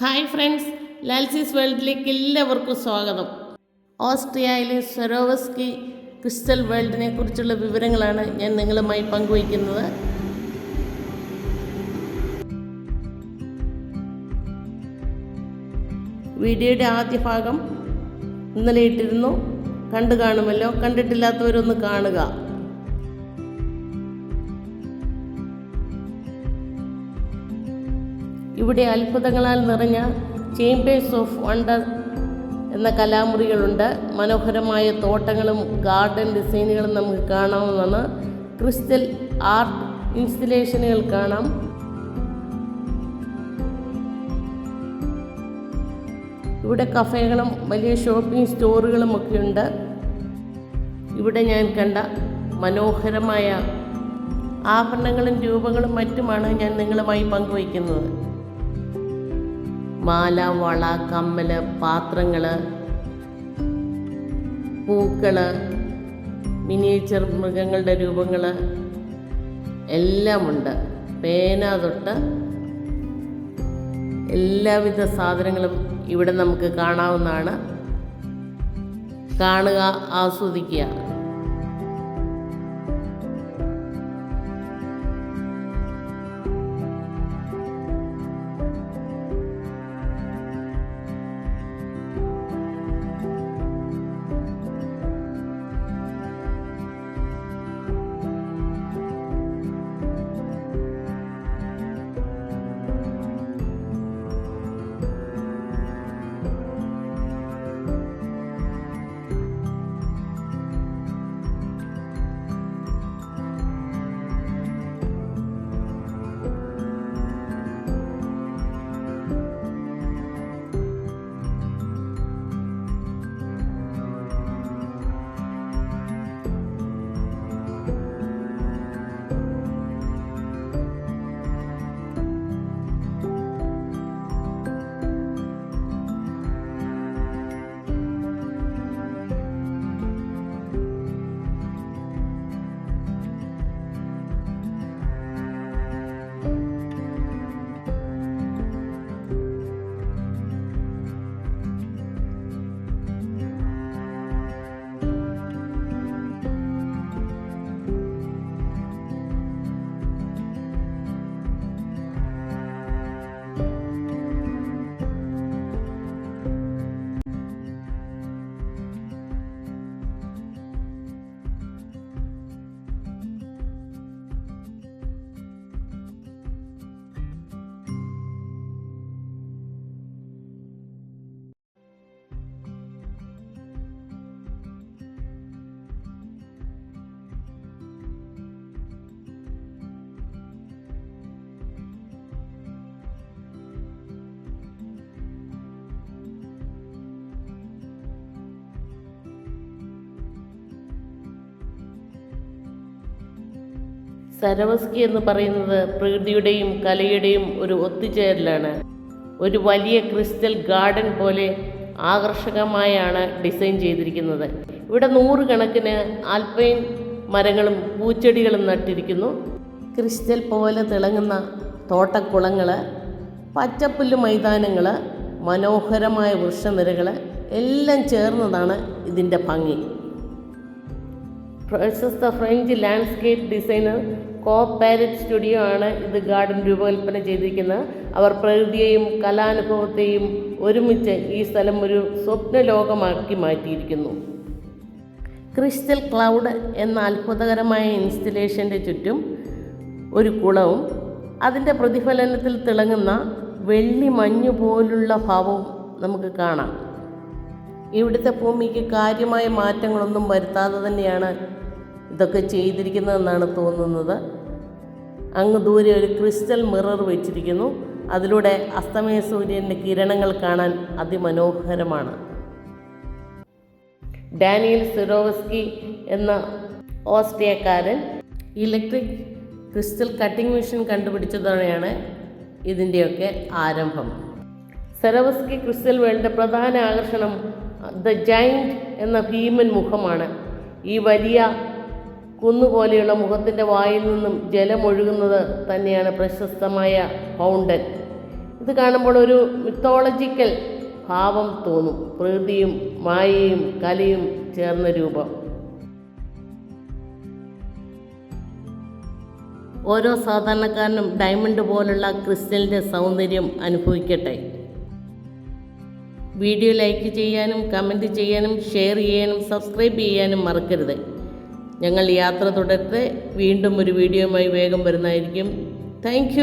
Hi friends ലാൽസീസ് വേൾഡിലേക്ക് എല്ലാവർക്കും സ്വാഗതം. ഓസ്ട്രിയയിലെ സെറോവസ്കി ക്രിസ്റ്റൽ വേൾഡിനെ കുറിച്ചുള്ള വിവരങ്ങളാണ് ഞാൻ നിങ്ങളുമായി പങ്കുവയ്ക്കുന്നത്. വീഡിയോയുടെ ആദ്യ ഭാഗം ഇന്നലെ ഇട്ടിരുന്നു. കണ്ടു കാണുമല്ലോ. കണ്ടിട്ടില്ലാത്തവരൊന്ന് കാണുക. ഇവിടെ അത്ഭുതങ്ങളാൽ നിറഞ്ഞ ചേമ്പേഴ്സ് ഓഫ് വണ്ടർ എന്ന കലാമുറികളുണ്ട്. മനോഹരമായ തോട്ടങ്ങളും ഗാർഡൻ ഡിസൈനുകളും നമുക്ക് കാണാവുന്നതാണ്. ക്രിസ്റ്റൽ ആർട്ട് ഇൻസ്റ്റലേഷനുകൾ കാണാം. ഇവിടെ കഫേകളും വലിയ ഷോപ്പിംഗ് സ്റ്റോറുകളും ഒക്കെ ഉണ്ട്. ഇവിടെ ഞാൻ കണ്ട മനോഹരമായ ആഭരണങ്ങളും രൂപങ്ങളും മറ്റുമാണ് ഞാൻ നിങ്ങളുമായി പങ്കുവയ്ക്കുന്നത്. മാല വള കമ്മൽ പാത്രങ്ങൾ പൂക്കൾ മിനിയേച്ചർ മൃഗങ്ങളുടെ രൂപങ്ങൾ എല്ലാമുണ്ട്. പേന തൊട്ട് എല്ലാവിധ സാധനങ്ങളും ഇവിടെ നമുക്ക് കാണാവുന്നതാണ്. കാണുക ആസ്വദിക്കുക. സരവസ്കി എന്ന് പറയുന്നത് പ്രകൃതിയുടെയും കലയുടെയും ഒരു ഒത്തുചേരലാണ്. ഒരു വലിയ ക്രിസ്റ്റൽ ഗാർഡൻ പോലെ ആകർഷകമായാണ് ഡിസൈൻ ചെയ്തിരിക്കുന്നത്. ഇവിടെ നൂറുകണക്കിന് ആൽപ്പൈൻ മരങ്ങളും പൂച്ചെടികളും നട്ടിരിക്കുന്നു. ക്രിസ്റ്റൽ പോലെ തിളങ്ങുന്ന തോട്ടക്കുളങ്ങൾ പച്ചപ്പുല്ല് മൈതാനങ്ങൾ മനോഹരമായ വൃക്ഷനിരകൾ എല്ലാം ചേർന്നതാണ് ഇതിന്റെ ഭംഗി. പ്രശസ്ത French landscape designer co parrot studio ആണ് ഇത് ഗാർഡൻ രൂപകൽപ്പന ചെയ്തിരിക്കുന്നത്. അവർ പ്രകൃതിയെയും കലാനുഭവത്തെയും ഒരുമിച്ച് ഈ സ്ഥലം ഒരു സ്വപ്നലോകമാക്കി മാറ്റിയിരിക്കുന്നു. ക്രിസ്റ്റൽ ക്ലൗഡ് എന്ന അത്ഭുതകരമായ ഇൻസ്റ്റലേഷന്റെ ചുറ്റും ഒരു കുളവും അതിന്റെ പ്രതിഫലനത്തിൽ തിളങ്ങുന്ന വെള്ളി മഞ്ഞു പോലുള്ള ഭാവവും നമുക്ക് കാണാം. ഇവിടുത്തെ ഭൂമിക്ക് കാര്യമായ മാറ്റങ്ങളൊന്നും വരുത്താതെ തന്നെയാണ് ഇതൊക്കെ ചെയ്തിരിക്കുന്നതെന്നാണ് തോന്നുന്നത്. അങ്ങ് ദൂരെ ഒരു ക്രിസ്റ്റൽ മിറർ വെച്ചിരിക്കുന്നു. അതിലൂടെ അസ്തമയ സൂര്യന്റെ കിരണങ്ങൾ കാണാൻ അതിമനോഹരമാണ്. ഡാനിയൽ സിറോവസ്കി എന്ന ഓസ്ട്രിയക്കാരൻ ഇലക്ട്രിക് ക്രിസ്റ്റൽ കട്ടിംഗ് മെഷീൻ കണ്ടുപിടിച്ചതോടെയാണ് ഇതിന്റെയൊക്കെ ആരംഭം. സെറവസ്കി ക്രിസ്റ്റൽ വേൾഡിന്റെ പ്രധാന ആകർഷണം ദ ജൈന്റ് എന്ന ഭീമൻ മുഖമാണ്. ഈ വലിയ കുന്നുപോലെയുള്ള മുഖത്തിന്റെ വായിൽ നിന്നും ജലമൊഴുകുന്നത് തന്നെയാണ് പ്രശസ്തമായ ഫൗണ്ടൻ. ഇത് കാണുമ്പോൾ ഒരു മിത്തോളജിക്കൽ ഭാവം തോന്നും. പ്രകൃതിയും മായയും കലയും ചേർന്ന രൂപം. ഓരോ സാധാരണക്കാരനും ഡയമണ്ട് പോലുള്ള ക്രിസ്റ്റലിന്റെ സൗന്ദര്യം അനുഭവിക്കട്ടെ. വീഡിയോ ലൈക്ക് ചെയ്യാനും കമന്റ് ചെയ്യാനും ഷെയർ ചെയ്യാനും സബ്സ്ക്രൈബ് ചെയ്യാനും മറക്കരുത്. ഞങ്ങൾ യാത്ര തുടരട്ടെ. വീണ്ടും ഒരു വീഡിയോയുമായി വേഗം വരുന്നതായിരിക്കും. താങ്ക്